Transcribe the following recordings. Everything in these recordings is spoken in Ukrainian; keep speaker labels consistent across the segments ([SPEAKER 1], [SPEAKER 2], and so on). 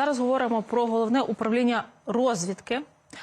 [SPEAKER 1] зараз говоримо про головне управління розвідки.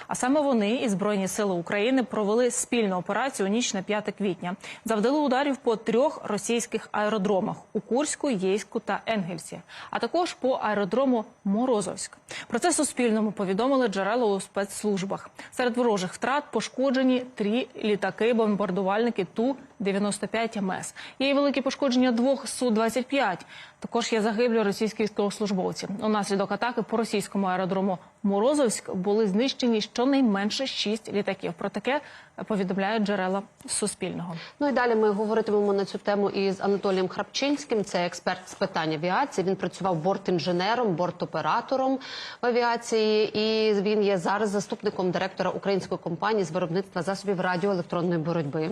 [SPEAKER 1] А саме вони і Збройні сили України провели спільну операцію ніч на 5 квітня. Завдали ударів по трьох російських аеродромах у Курську, Єйську та Енгельсі, а також по аеродрому Морозовськ. Про це Суспільному повідомили джерела у спецслужбах. Серед ворожих втрат пошкоджені три літаки, бомбардувальники ту 95 МС. Є і великі пошкодження двох су 25 Також є загиблі російські військовослужбовці. Унаслідок атаки по російському аеродрому Морозовськ були знищені щонайменше шість літаків. Про таке повідомляють джерела Суспільного.
[SPEAKER 2] Ну і далі ми говоритимемо на цю тему із Анатолієм Храпчинським. Це експерт з питань авіації. Він працював бортінженером, бортоператором в авіації, і він є зараз заступником директора української компанії з виробництва засобів радіоелектронної боротьби.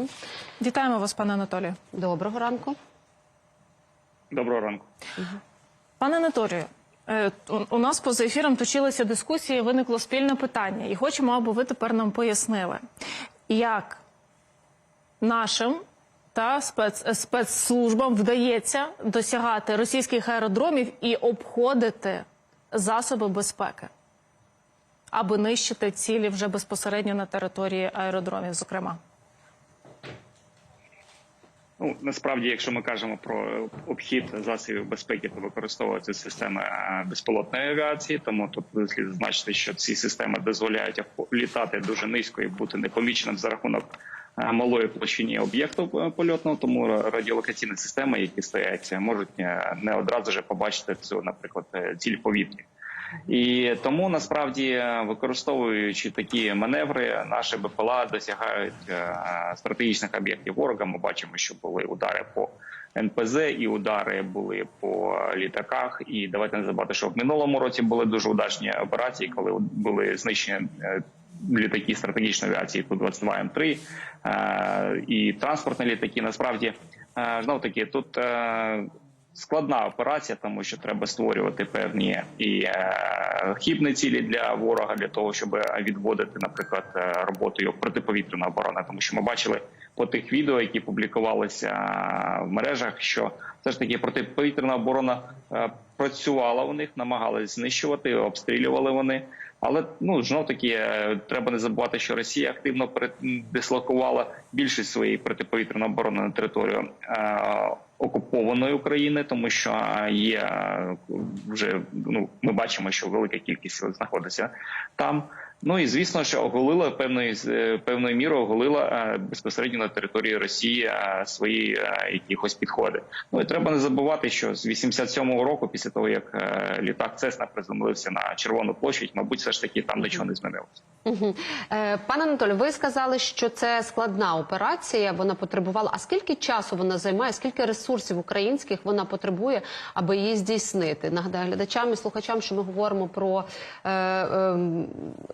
[SPEAKER 1] Вітаємо вас, пане Анатолію.
[SPEAKER 2] Доброго ранку.
[SPEAKER 3] Доброго ранку.
[SPEAKER 1] Пане Анатолію, е, у- у нас поза ефіром точилися дискусії, виникло спільне питання, і хочемо, аби ви тепер нам пояснили, як нашим та спец, спецслужбам вдається досягати російських аеродромів і обходити засоби безпеки, аби нищити цілі вже безпосередньо на території аеродромів, зокрема.
[SPEAKER 3] Ну насправді, якщо ми кажемо про обхід засобів безпеки, то використовуються системи е, безпілотної авіації. Тому тут слід зазначити, що ці системи дозволяють літати дуже низько і бути непоміченим за рахунок е, малої площині об'єкту е, польотного. Тому радіолокаційні системи, які стоять, можуть не одразу ж побачити цю, наприклад, ціль в повітрі. І тому насправді, використовуючи такі маневри, наші БПЛА досягають е, стратегічних об'єктів ворога. Ми бачимо, що були удари по НПЗ, і удари були по літаках. І давайте не забувати, що в минулому році були дуже удачні операції, коли були знищені е, літаки стратегічної авіації ту 22 м 3 е, і транспортні літаки. Насправді знов таки тут. Е, складна операція, тому що треба створювати певні і е, хібні цілі для ворога для того, щоб відводити, наприклад, е, роботу його протиповітряної оборони. Тому що ми бачили по тих відео, які публікувалися в мережах, що все ж таки протиповітряна оборона е, працювала у них, намагалась знищувати, обстрілювали вони. Але ну знов таки е, треба не забувати, що Росія активно передислокувала більшість своєї протиповітряної оборони на територію е, окупованої України, тому що є вже ну ми бачимо, що велика кількість знаходиться там. Ну і звісно, що оголила певною певною мірою оголила е, безпосередньо на території Росії е, свої е, якихось підходи. Ну і треба не забувати, що з 87-го року, після того як е, літак Цесна приземлився на Червону площадь, мабуть, все ж таки там нічого не змінилося.
[SPEAKER 2] Е, пане Анатолію, ви сказали, що це складна операція. Вона потребувала. А скільки часу вона займає? Скільки ресурсів українських вона потребує, аби її здійснити? Нагадаю глядачам і слухачам, що ми говоримо про е, е,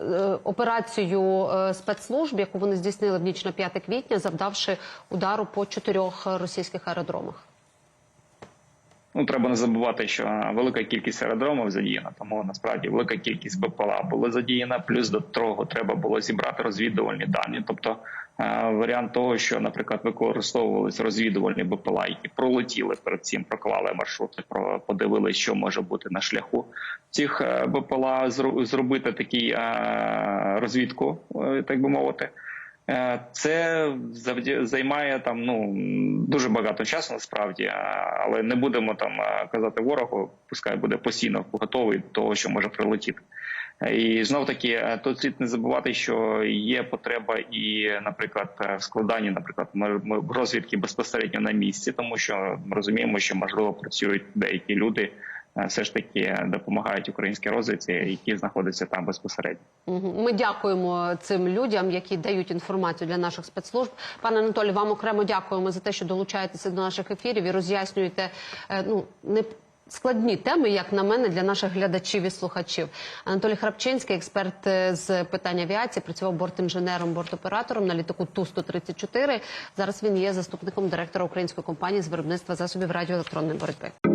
[SPEAKER 2] е, операцію е, спецслужб, яку вони здійснили в ніч на 5 квітня, завдавши удару по чотирьох російських аеродромах.
[SPEAKER 3] Ну, треба не забувати, що велика кількість аеродромів задіяна, тому насправді велика кількість БПЛА була задіяна. Плюс до того треба було зібрати розвідувальні дані. Тобто е, варіант того, що, наприклад, використовувалися розвідувальні БПЛА, які пролетіли перед цим, проклали маршрути, подивилися, що може бути на шляху цих е, БПЛА, зробити такий е, розвідку, е, так би мовити. Це займає там ну дуже багато часу насправді, але не будемо там казати ворогу, пускай буде постійно готовий до того, що може прилетіти. І знов таки е, тут слід не забувати, що є потреба і, наприклад, е, в складанні, наприклад, розвідки безпосередньо на місці, тому що ми розуміємо, що можливо працюють деякі люди, е, все ж таки допомагають українській розвідці, які знаходяться там безпосередньо.
[SPEAKER 2] Ми дякуємо цим людям, які дають інформацію для наших спецслужб. Пане Анатолій, вам окремо дякуємо за те, що долучаєтеся до наших ефірів і роз'яснюєте ну не. Складні теми, як на мене, для наших глядачів і слухачів. Анатолій Храпчинський, експерт е, з питань авіації, працював бортінженером, бортоператором на літаку Ту-134. Зараз він є заступником директора української компанії з виробництва засобів радіоелектронної боротьби.